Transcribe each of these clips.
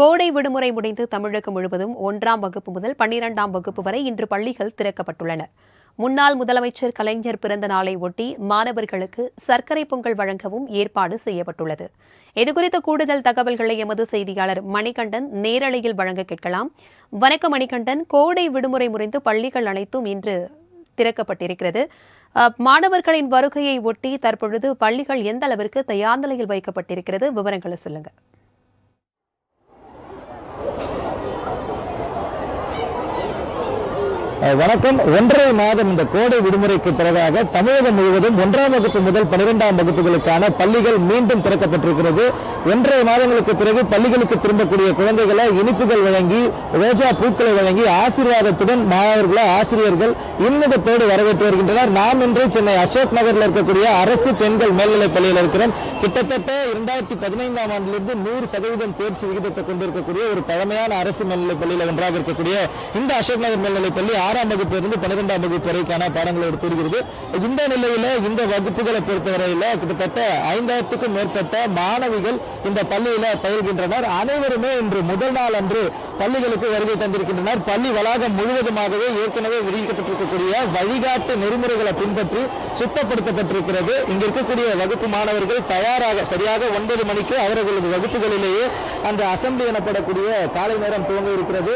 கோடை விடுமுறை முடிந்து தமிழகம் முழுவதும் ஒன்றாம் வகுப்பு முதல் பன்னிரெண்டாம் வகுப்பு வரை இன்று பள்ளிகள் திறக்கப்பட்டுள்ளன. முன்னாள் முதலமைச்சர் கலைஞர் பிறந்த நாளை ஒட்டி மாணவர்களுக்கு சர்க்கரை பொங்கல் வழங்கவும் ஏற்பாடு செய்யப்பட்டுள்ளது. இதுகுறித்த கூடுதல் தகவல்களை எமது செய்தியாளர் மணிகண்டன் நேரலையில் வழங்க கேட்கலாம். வணக்கம் மணிகண்டன். கோடை விடுமுறை முறைந்து பள்ளிகள் அனைத்தும் இன்று திறக்கப்பட்டிருக்கிறது. மாணவர்களின் வருகையை ஒட்டி தற்பொழுது பள்ளிகள் எந்த அளவிற்கு தயார் நிலையில் வைக்கப்பட்டிருக்கிறது? விவரங்களை சொல்லுங்க. வணக்கம். ஒன்றரை மாதம் இந்த கோடை விடுமுறைக்கு பிறகாக தமிழகம் முழுவதும் ஒன்றாம் வகுப்பு முதல் பன்னிரெண்டாம் வகுப்புகளுக்கான பள்ளிகள் மீண்டும் திறக்கப்பட்டிருக்கிறது. ஒன்றரை மாதங்களுக்கு பிறகு பள்ளிகளுக்கு திரும்பக்கூடிய குழந்தைகளை இனிப்புகள் வழங்கி ரோஜா பூக்களை வழங்கி ஆசீர்வாதத்துடன் மாணவர்களை ஆசிரியர்கள் இன்முகத்தோடு வரவேற்று வருகின்றனர். நாம் இன்று சென்னை அசோக் நகரில் இருக்கக்கூடிய அரசு பெண்கள் மேல்நிலைப் பள்ளியில் இருக்கிறோம். கிட்டத்தட்ட இரண்டாயிரத்தி பதினைந்தாம் ஆண்டிலிருந்து நூறு சதவீதம் தேர்ச்சி விகிதத்தை கொண்டிருக்கக்கூடிய ஒரு பழமையான அரசு மேல்நிலைப் பள்ளியில் ஒன்றாக இருக்கக்கூடிய இந்த அசோக் நகர் மேல்நிலைப் பள்ளி ஆறாம் வகுப்பிலிருந்து பன்னிரெண்டாம் வகுப்பு வரைக்கான பாடங்களோடு கூறுகிறது இந்த நிலையில இந்த வகுப்புகளை பொறுத்தவரையில கிட்டத்தட்ட ஐந்தாயிரத்துக்கும் மேற்பட்ட மாணவிகள் இந்த பள்ளியில பயில்கின்றனர். அனைவருமே இன்று முதல் நாள் அன்று பள்ளிகளுக்கு வருகை தந்திருக்கின்றனர். பள்ளி வளாகம் முழுவதுமாகவே ஏற்கனவே விதிக்கப்பட்டிருக்கக்கூடிய வழிகாட்டு நெறிமுறைகளை பின்பற்றி சுத்தப்படுத்தப்பட்டிருக்கிறது. இங்க இருக்கக்கூடிய வகுப்பு மாணவர்கள் தயாராக சரியாக ஒன்பது மணிக்கு அவர்களது வகுப்புகளிலேயே அந்த அசம்பிளி எனப்படக்கூடிய காலை நேரம் துவங்க இருக்கிறது.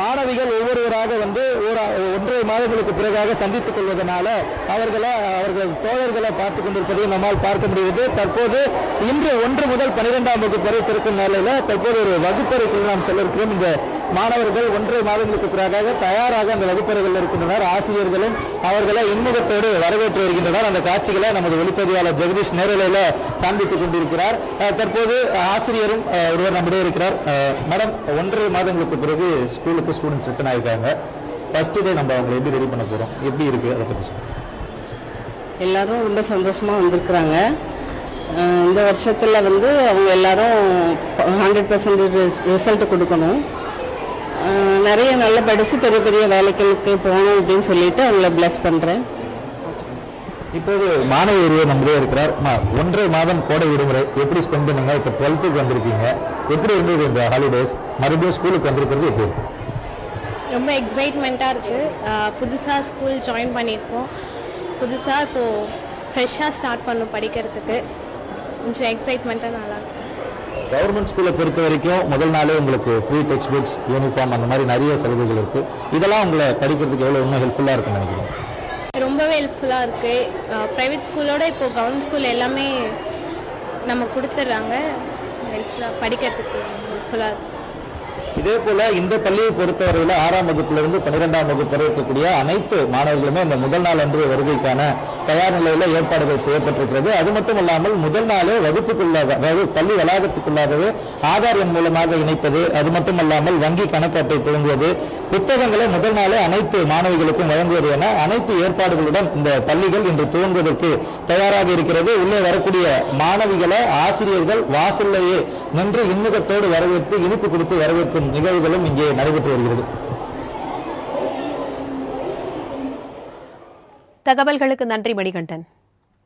மாணவிகள் ஒவ்வொருவராக வந்து ஒரு ஒன்றரை மாதங்களுக்கு பிறகாக சந்தித்துக் கொள்வதனால அவர்களை அவர்கள் தோழர்களை பார்த்துக் கொண்டிருப்பதை நம்மால் பார்க்க முடியுது தற்போது இன்று ஒன்று முதல் பன்னிரெண்டாம் வகுப்பு வரை திறக்கும் நிலையில தற்போது ஒரு வகுப்பறைக்குள் நாம் செல்ல இருக்கிறோம் இந்த மாணவர்கள் ஒன்றரை மாதங்களுக்கு பிறகாக தயாராக அந்த வகுப்பறைகளில் இருக்கின்றனர். ஆசிரியர்களும் அவர்களை இன்முகத்தோடு வரவேற்று வருகின்றனர். அந்த காட்சிகளை நமது ஒளிப்பதிவாளர் ஜெகதீஷ் நேரலையில காண்பித்துக் கொண்டிருக்கிறார். தற்போது ஆசிரியரும் ஒருவர் நம்முடைய இருக்கிறார். மேடம் ஒன்றரை மாதங்களுக்கு பிறகு ஸ்கூலுக்கு ஸ்டூடெண்ட்ஸ் ரிட்டர்ன் ஆயிருக்காங்க. ஃபர்ஸ்ட் டே நம்ம அவங்களை எப்படி ரெடி பண்ண போறோம்? எப்படி இருக்கு? அதை சொல்லுங்க. எல்லாரும் ரொம்ப சந்தோஷமாக வந்திருக்கிறாங்க. இந்த வருஷத்தில் வந்து அவங்க எல்லாரும் ஹண்ட்ரட் பர்சன்டேஜ் ரிசல்ட் கொடுக்கணும். நிறைய நல்ல படித்து பெரிய பெரிய வேலைகளுக்கு போகணும் அப்படின்னு சொல்லிட்டு அவங்கள ப்ளஸ் பண்ணுறேன் இப்போது மாணவி ஒருவர் நம்மளே இருக்கிறார். ஒன்றரை மாதம் கோடை விடுமுறை எப்படி ஸ்பெண்ட் பண்ணுங்க? இப்போ டுவெல்த்துக்கு வந்திருக்கீங்க. எப்படி இருந்தது இந்த ஹாலிடேஸ் மறுபடியும் ஸ்கூலுக்கு வந்திருக்கிறது எப்படி இருக்கு? ரொம்ப எக்ஸைட்மெண்ட்டாக இருக்குது புதுசாக ஸ்கூல் ஜாயின் பண்ணியிருக்கோம் புதுசாக இப்போது ஃப்ரெஷ்ஷாக ஸ்டார்ட் பண்ணும் படிக்கிறதுக்கு. கொஞ்சம் எக்ஸைட்மெண்ட்டாக நல்லாயிருக்கும் கவர்மெண்ட் ஸ்கூலை பொறுத்த வரைக்கும் முதல் நாளே உங்களுக்கு ஃப்ரீ டெக்ஸ்ட் புக்ஸ் யூனிஃபார்ம் அந்த மாதிரி நிறைய சலுகைகள் இருக்கு. இதெல்லாம் உங்களை படிக்கிறதுக்கு எவ்வளோ இன்னும் ஹெல்ப்ஃபுல்லாக இருக்குன்னு நினைக்கிறேன் ரொம்பவே ஹெல்ப்ஃபுல்லாக இருக்குது ப்ரைவேட் ஸ்கூலோட இப்போது கவர்மெண்ட் ஸ்கூல் எல்லாமே நம்ம கொடுத்துட்றாங்க. ஹெல்ப்ஃபுல்லாக படிக்கிறதுக்கு ஹெல்ப்ஃபுல்லாக இருக்குது இதே போல இந்த பள்ளியை பொறுத்தவரையில ஆறாம் வகுப்புல இருந்து பன்னிரெண்டாம் வகுப்பு வரை இருக்கக்கூடிய அனைத்து மாணவர்களுமே இந்த முதல் நாள் அன்று வருகைக்கான தயார் நிலையில ஏற்பாடுகள் செய்யப்பட்டிருக்கிறது. அது மட்டும் இல்லாமல் முதல் நாளே வகுப்புக்குள்ளாக அதாவது பள்ளி வளாகத்துக்குள்ளாகவே ஆதார் எண் மூலமாக இணைப்பது அது மட்டும் அல்லாமல் வங்கி கணக்கு அட்டை துவங்குவது புத்தகங்களை முதல் நாளே அனைத்து மாணவிகளுக்கும் வழங்குவது என அனைத்து ஏற்பாடுகளுடன் இந்த பள்ளிகள் இன்று துவங்குவதற்கு தயாராக இருக்கிறது. உள்ளே வரக்கூடிய மாணவிகளை ஆசிரியர்கள் வாசல்லையே நின்று இன்முகத்தோடு வரவேற்று இனிப்பு கொடுத்து வரவேற்கும் நிகழ்வுகளும் இங்கே நடைபெற்று வருகிறது. தகவல்களுக்கு நன்றி மணிகண்டன்.